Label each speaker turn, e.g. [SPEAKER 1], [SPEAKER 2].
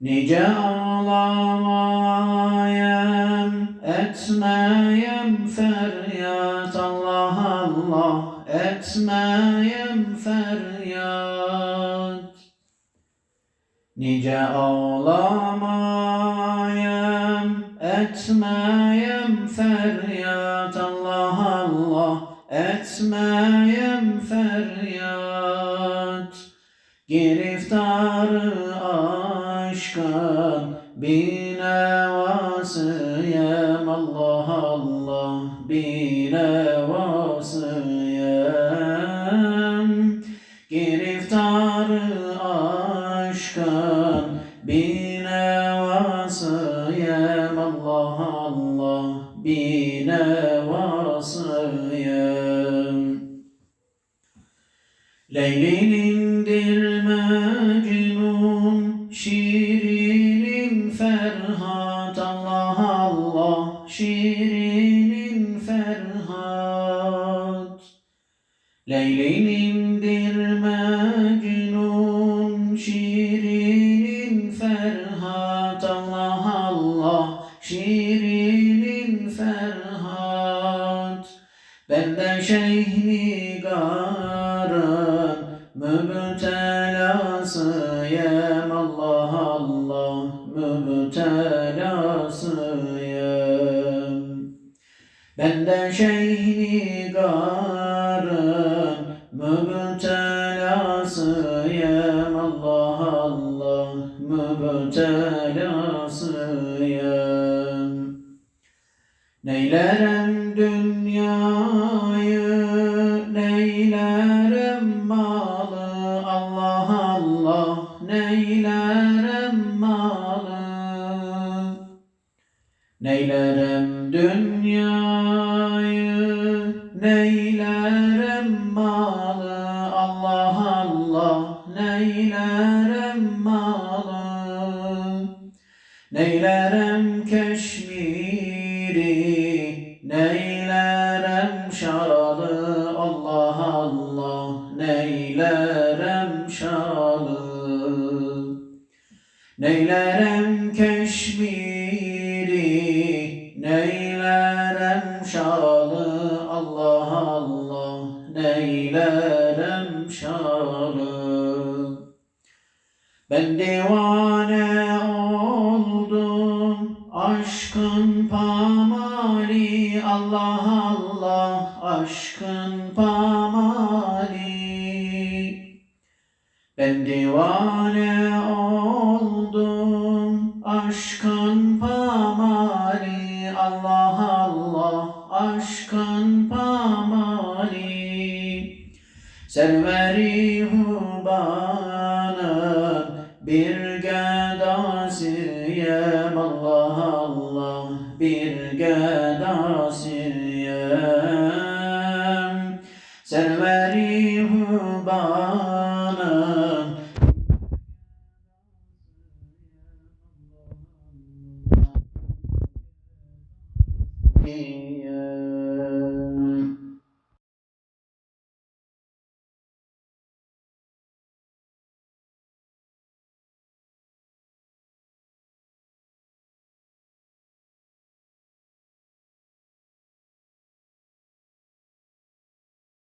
[SPEAKER 1] Nice ağlamayem, etmeyem feryat Allah Allah, etmeyem feryat. Nice ağlamayem, etmeyem feryat Allah Allah, etmeyem feryat. Giriftarı aşkın binevasıyem Allah Allah binevasıyem Giriftarı aşkın binevasıyem Allah Allah binevasıyem Leylinindir Mecnun, şirinin Ferhat. Leylinindir Mecnun, şirinin Ferhat Allah Allah, şirinin Ferhat. Ben de Şeyh Nigar'ın mübtelasıyım Allah Allah mübtelasıyım. Ben de Şeyh Nigar'ın mübtelasıyım Allah Allah mübtelasıyım. Neylerem dünyayı, neylerem Neylerem dünyayı, neylerem malı, Allah Allah, neylerem malı. Neylerem keşmiri, neylerem şalı, Allah Allah, neylerem şalı. Neylerem keşmiri, neylerem şalı, Allah Allah, neylerem şalı. Ben divane oldum aşkın pamali. Allah Allah aşkın pamali. Ben divane oldum aşkın Sen Serveri hubana bir gedasiyem Allah Allah bir gedasiyem Serveri hubana Thank